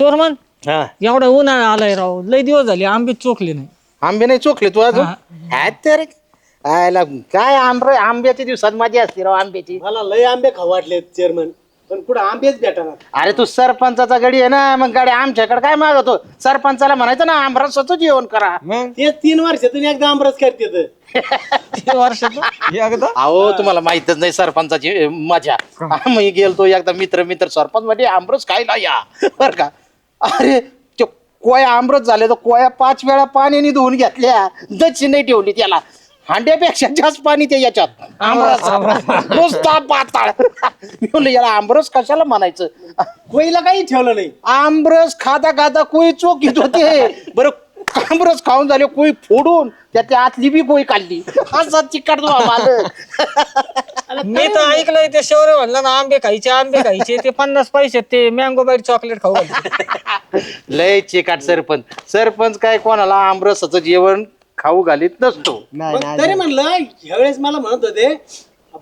चोरमन हा. एवढा उन्हाळा आलाय राव लय दिवस झाले आंबे चोखले नाही. आंबे नाही चोखले तू अजून? तर आयला काय आंबे आंब्याच्या दिवसात मजा असते राव आंब्याची. मला लय आंबे खाऊ वाटले चेअरमन. पण कुठं आंबेच भेटणार. अरे तू सरपंचाचा गडी आहे ना मग गाडी आमच्याकडे काय मागवतो? सरपंचाला म्हणायचं ना आमरसाचं जेवण करा. ते तीन वर्षातून एकदा आंबरस करते ते. वर्षात अहो तुम्हाला माहितच नाही सरपंचाची मजा. मी गेलतो एकदा मित्र मित्र सरपंच म्हणजे आमरस खायला या. बर का? अरे ते कोया आमरस झाले तर कोया पाच वेळा पाण्याने धुवून घेतल्या. दची नाही ठेवली त्याला. हांड्यापेक्षा जास्त पाणी ते याच्यात. आमरस नुसता पाताळ. मी म्हणलं याला आमरस कशाला म्हणायचं? कोईला काही ठेवलं नाही. आमरस खाता खाता कोई चोक घेत होते. बरं आमरस खाऊन झाले कोई फोडून त्याच्या आतली बी कोई काढली. असा चिकट मी तर ऐकलंय ते शौर्य म्हणलं ना आंबे खायचे आंबे खायचे ते पन्नास पैसे ते मँगो बाईट चॉकलेट खाऊ घालते. लय चिकाट सरपंच. सरपंच काय कोणाला आमरसाचं जेवण खाऊ घालीत नसतो. मग तरी म्हणलं ह्यावेळेस मला म्हणत होते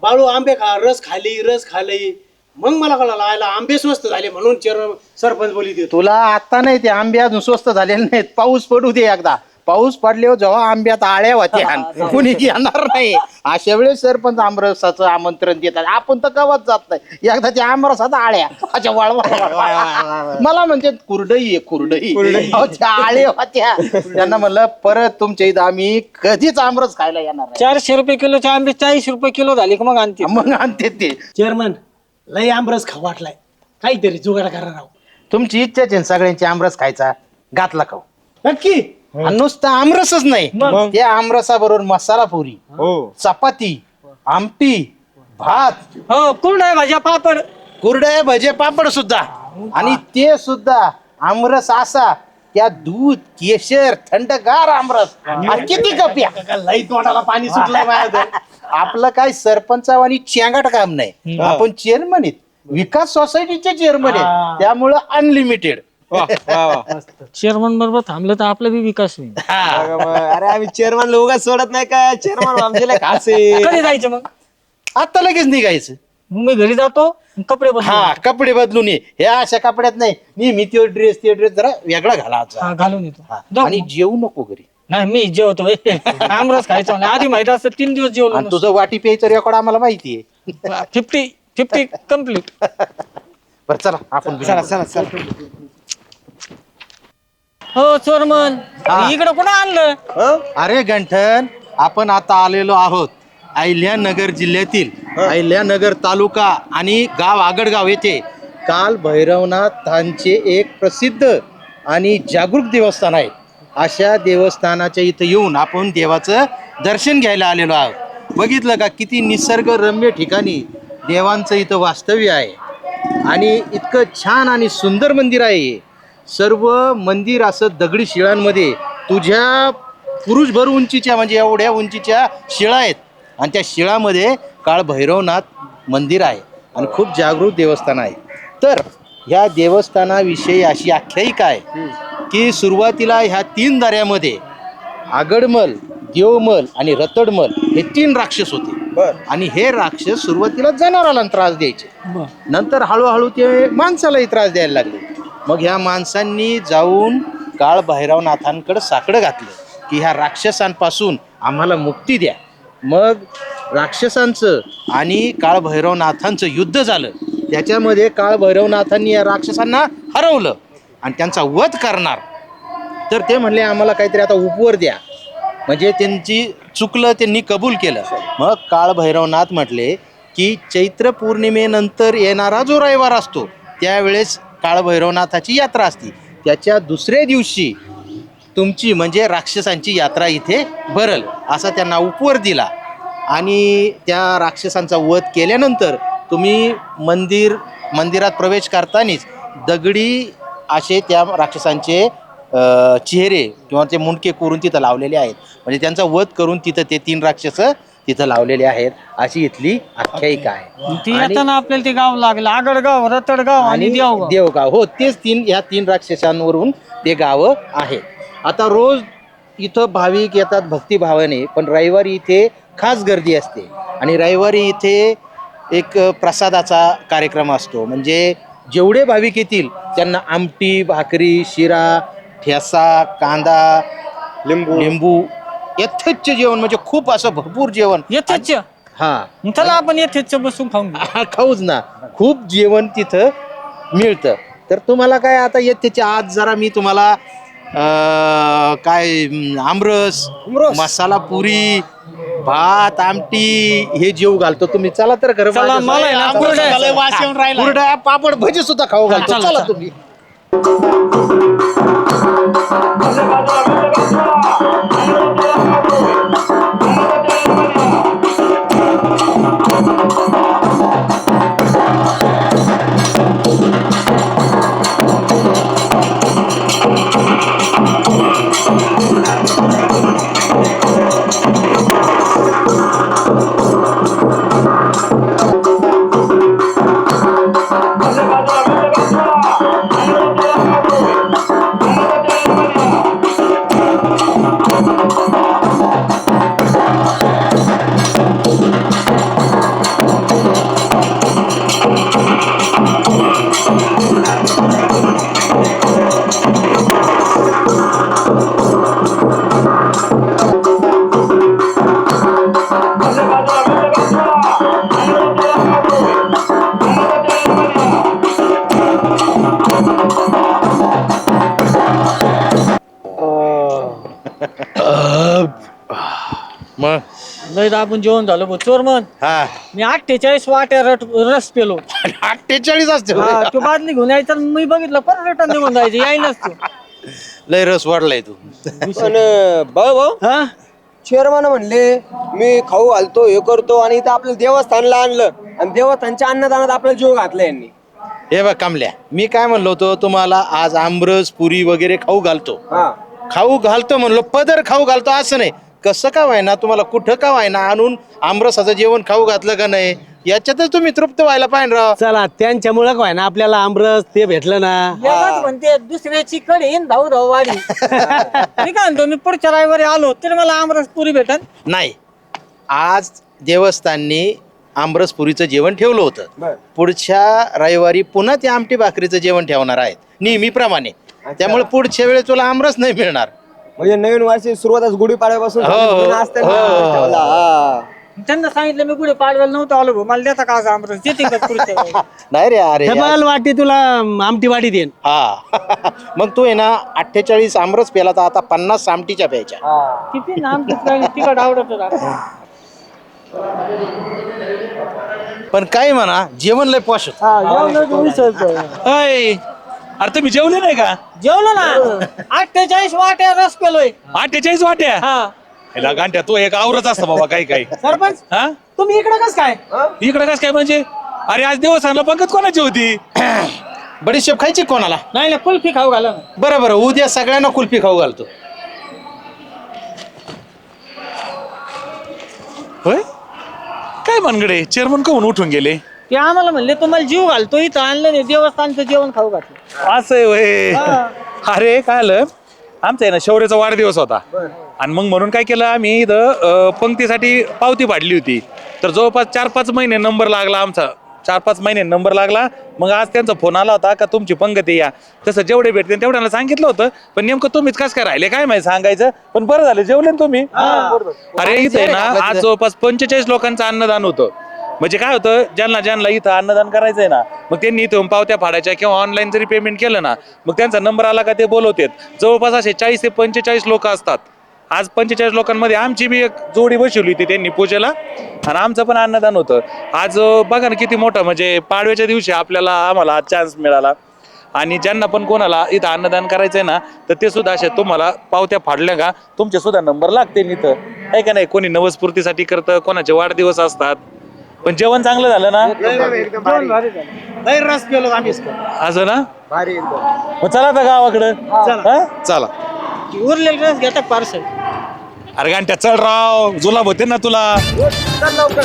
बाळू आंबे खा रस खाली रस खाली. मग मला कळालं आयला आंबे स्वस्त झाले म्हणून चेअर सरपंच बोली देतो. तुला आता नाही ते आंबे अजून स्वस्त झालेले नाहीत. पाऊस पडू दे एकदा. पाऊस पडल्यावर जेव्हा आंब्यात आळ्या होत्या कुणी घेणार नाही. अशा वेळेस सरपंच आमरसाचं आमंत्रण देतात. आपण तर कवच जात नाही. एकदा त्या आमरसात आळ्या. अच्छा वळवा वळवा. मला म्हणजे कुरडई आहे कुरडई. अहो, त्या आळ्या होत्या. त्यांना म्हणलं परत तुमच्या इथं आम्ही कधीच आमरस खायला येणार नाही. चारशे रुपये किलोचे आंबे चाळीस रुपये किलो झाले की मग आणते? मग आणते ते. चेअरमन लय आंबरस खाऊ वाटलाय. काहीतरी जुगाड करा राव. तुमची इच्छाच आहे ना सगळ्यांची आमरस खायचा? घातला खाऊ. नक्की? आणि नुसतं आमरसच नाही. त्या आमरसा बरोबर मसाला पुरी चपाती आमटी भात. हो कुरड आहे माझ्या पापड. कुरडे भजे पापड सुद्धा. आणि ते सुद्धा आमरस असा त्या दूध केशर थंडगार आमरस. आणि किती कप्या का लई तोंडाला पाणी सुटलंय माझ्या आपलं काय सरपंचाव आणि चेंगाट काम नाही. आपण चेअरमन आहेत. विकास सोसायटीचे चेअरमन आहेत. त्यामुळं अनलिमिटेड चेअरमन बरोबर थांबलं तर आपला बी विकास होईल. अरे आम्ही चेअरमॅन उगाच सोडत नाही का? चेअरमॅन आमचे खास आहे कधी जायचं मग? आता लगेच निघायचं. मग मी घरी जातो कपडे बदलून हा कपडे बदलून ये. हे अशा कपड्यात नाही. नेहमी तो ड्रेस ते ड्रेस जरा वेगळा घालायचा हा, घालून येतो. हा. जाऊ. आणि जेवू नको घरी. नाही मी जेवतो आमरस खायचा. आधी माहीत असतं तीन दिवस आणि जेवलो तुझं वाटी प्यायचं रेकॉर्ड आम्हाला माहिती आहे. फिफ्टी फिफ्टी कंप्लीट बरं चला आपण चला चला चला. हो चोरमन. इकडं कुठं आणलं? अरे गंठन आपण आता आलेलो आहोत. अहिल्यानगर जिल्ह्यातील अहिल्यानगर तालुका आणि गाव आगडगाव येथे काल भैरवनाथांचे एक प्रसिद्ध आणि जागरूक देवस्थान आहे. अशा देवस्थानाच्या इथं येऊन आपण देवाचं दर्शन घ्यायला आलेलो आहोत. बघितलं का किती निसर्गरम्य ठिकाणी देवांचं इथं वास्तव्य आहे. आणि इतकं छान आणि सुंदर मंदिर आहे. सर्व मंदिर असं दगडी शिळांमध्ये तुझ्या पुरुषभर उंचीच्या म्हणजे एवढ्या उंचीच्या शिळा आहेत. आणि त्या शिळामध्ये काळ भैरवनाथ मंदिर आहे आणि खूप जागृत देवस्थान आहे. तर ह्या देवस्थानाविषयी अशी आख्यायिका आहे की सुरुवातीला ह्या तीन दऱ्यामध्ये आगडमल देवमल आणि रतडमल हे तीन राक्षस होते. आणि हे राक्षस सुरुवातीला जनावराला त्रास द्यायचे. नंतर हळूहळू ते माणसालाही त्रास द्यायला लागले. मग ह्या माणसांनी जाऊन काळ भैरवनाथांकडे साकडं घातलं की ह्या राक्षसांपासून आम्हाला मुक्ती द्या. मग राक्षसांचं आणि काळभैरवनाथांचं युद्ध झालं. त्याच्यामध्ये काळभैरवनाथांनी या राक्षसांना हरवलं आणि त्यांचा वध करणार. तर ते म्हणले आम्हाला काहीतरी आता उपवर द्या. म्हणजे त्यांची चुकलं त्यांनी कबूल केलं. मग काळभैरवनाथ म्हटले की चैत्र पौर्णिमेनंतर येणारा जो रविवार असतो त्यावेळेस काळभैरवनाथाची यात्रा असते. त्याच्या दुसऱ्या दिवशी तुमची म्हणजे राक्षसांची यात्रा इथे भरल असा त्यांना उपवर दिला. आणि त्या राक्षसांचा वध केल्यानंतर तुम्ही मंदिर मंदिरात प्रवेश करतानीच दगडी असे त्या राक्षसांचे चेहरे किंवा ते मुंडके करून तिथं लावलेले आहेत. म्हणजे त्यांचा वध करून तिथं ते तीन राक्षस तिथं लावलेले आहेत अशी इथली आख्यायिका आहे. ती येताना आपल्याला ते गाव लागलं. आगडगाव रतडगाव आणि देवगाव. देवगाव. हो तेच तीन ह्या तीन राक्षसांवरून ते गावं आहेत. आता रोज इथं भाविक येतात भक्तिभावाने पण रविवारी इथे खास गर्दी असते. आणि रविवारी इथे एक प्रसादाचा कार्यक्रम असतो. म्हणजे जेवढे भाविक येतील त्यांना आमटी भाकरी शिरा ठेसा कांदा लिंबू. लिंबू यथेच्छ जेवण. म्हणजे खूप असं भरपूर जेवण. येथेच हा. चला आपण येथेच बसून. हा, खाऊच ना. खूप जेवण तिथं मिळतं. तर तुम्हाला काय आता येतेच्या आज जरा मी तुम्हाला अं, काय अं, आमरस मसाला पुरी भात आमटी हे जेव घालतो तुम्ही. चला तर खरं चला, मला आहे ना, कुरडया. कुरडया, पापड भजी सुद्धा खाऊ घालतो. चला, चला चला. तुम्ही. मग? लय आपण जेवण झालं भाऊ. चोर मन हा. मी अठ्ठेचाळीस वाट्या रट रस पेलो. अठ्ठेचाळीस असते हा, तो बादली घेऊन यायचा आणि मी बघितलं परत रिटर्न निघून जायचे याय नसतो. लय रस वाढलाय तू. पण भाऊ भाऊ हा? चेअरमन म्हणले मी खाऊ घालतो हे करतो आणि इथं आपल्याला देवस्थानला आणलं आणि देवस्थानच्या अन्नदानात आपल्याला जीव घातला यांनी. हे बघ कामल्या मी काय म्हणलो होतो तुम्हाला आज आमरस पुरी वगैरे खाऊ घालतो. हा. खाऊ घालतो म्हणलो पदर खाऊ घालतो असं नाही. कसं का व्हायना? तुम्हाला कुठं का व्हायना? आणून आमरसाचं जेवण खाऊ घातलं का नाही? याच्यातच तुम्ही तृप्त व्हायला पाहिजे राव. चला त्यांच्यामुळं काय ना आपल्याला आमरस ते भेटलं ना. म्हणते दुसऱ्याची कडे धाऊ धाऊ वाढी मी काय म्हणतो मी पुढच्या रविवारी आलो तर मला आमरस पुरी भेटन. नाही. आज देवस्थाननी आमरसपुरीचं जेवण ठेवलं होतं. पुढच्या रविवारी पुन्हा ते आमटी भाकरीचं जेवण ठेवणार आहेत. नेहमीप्रमाणे. त्यामुळे पुढच्या वेळेस तुला आमरस नाही मिळणार. म्हणजे नवीन वर्षी सुरुवातच गुढीपाडव्यापासून हो, सगळे जुनं असतं ना, हो. ठेवला, हा. त्यांना सांगितलं मी पुढे पाडव्याला नव्हतं आलो भाऊ मला देता का आमरस देते का पुढच्या वेळेस? नाही रे अरे डबल वाटी तुला आमटी वाटी देईन हा मग तू आहे ना अठ्ठेचाळीस आमरस पेला तर आता पन्नास आमटीच्या प्यायच्या किती तिकट आवडत होता पण काय म्हणा जेवण लय पॉश होतं. हा. अय अरे तुम्ही जेवले नाही का? जेवलो ना. अठ्ठेचाळीस वाट्या रस पेलोय. अठ्ठेचाळीस वाट्या? हा. ह्याला गांठ्या तो एक आवरच असतं बाबा काही काही. सरपंच हा? तुम्ही इकडे कस काय? इकडे कस काय म्हणजे? अरे आज देवस्थानला पंगत कोणाची होती? बडीशेप खायची कोणाला? नाही ना कुल्फी खाऊ घाला ना. बरं बरं उद्या सगळ्यांना कुल्फी खाऊ घालतो. होय? काय मनगडे चेअरमन कहून उठून गेले? ते आम्हाला म्हणले तुम्हाला जीव घालतो इथं आणलं नाही देवस्थानचं जेवण खाऊ घातलं. असं आहे वय. अरे काय आलं? आमचा आहे ना शौर्याचा वाढदिवस होता. आणि मग म्हणून काय केलं आम्ही इथं अं, पंक्तीसाठी पावती पाडली होती. तर जवळपास चार पाच महिने नंबर लागला आमचा. चार पाच महिने नंबर लागला. मग आज त्यांचा फोन आला होता का तुमची पंगती या. तसं जेवढे भेटते तेवढ्याला सांगितलं होतं. पण नेमकं तुम्हीच कस काय राहिले काय माहिती सांगायचं? पण बरं झालं जेवले ना तुम्ही. अरे इथे ना आज जवळपास पंचेचाळीस लोकांचं अन्नदान होतं. म्हणजे काय होतं ज्यांना ज्यांना इथं अन्नदान करायचंय ना मग त्यांनी इथं पावत्या फाडायच्या किंवा ऑनलाईन जरी पेमेंट केलं ना मग त्यांचा नंबर आला का ते बोलवतात. जवळपास असे चाळीस ते पंचेचाळीस लोक असतात. आज पंचेचाळीस लोकांमध्ये आमची बी एक जोडी बसवली होती त्यांनी पूजेला आणि आमचं पण अन्नदान होतं. आज बघा ना किती मोठं म्हणजे पाडव्याच्या दिवशी आपल्याला आम्हाला आज चान्स मिळाला. आणि ज्यांना पण कोणाला इथं अन्नदान करायचं आहे ना तर ते सुद्धा असे तुम्हाला पावत्या फाडल्या का तुमचे सुद्धा नंबर लागते इथं. आहे का नाही कोणी नवस्फूर्तीसाठी करतं कोणाचे वाढदिवस असतात? पण जेवण चांगलं झालं ना? लय रस पेलो आम्ही असं ना? भारी एकदम. मग चला आता गावाकडं. हा? चला. उरलेलं रस घेतात पार्सल अरे गांठ्या चल राव. जुलाब होते ना तुला? चल लवकर.